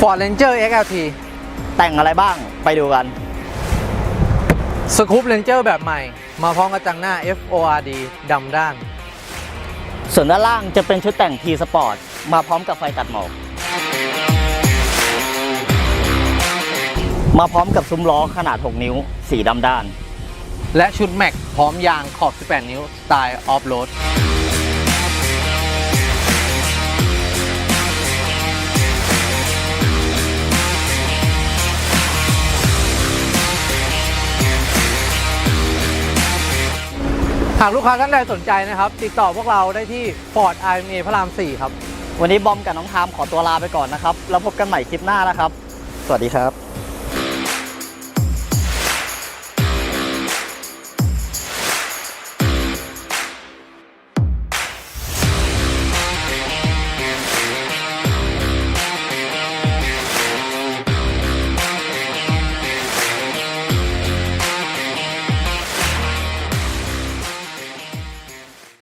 Ford Ranger XLT แต่งอะไรบ้างไปดูกัน Scoop Ranger แบบใหม่ มาพร้อมกับจังหน้า FORD ดำด้าน ส่วนด้านล่างจะเป็นชุดแต่ง T Sport มาพร้อมกับไฟตัดหมอกมาพร้อมกับซุ้มล้อขนาด 6 นิ้ว สีดำด้าน และชุดแม็กพร้อมยางขอบ 18 นิ้วสไตล์ออฟโรด หากลูกค้าท่านใดสนใจนะครับ ติดต่อพวกเราได้ที่ Ford IMA พระราม 4 ครับ วันนี้บอมกับน้องทามขอตัวลาไปก่อนนะครับ แล้วพบกันใหม่คลิปหน้านะครับ สวัสดีครับ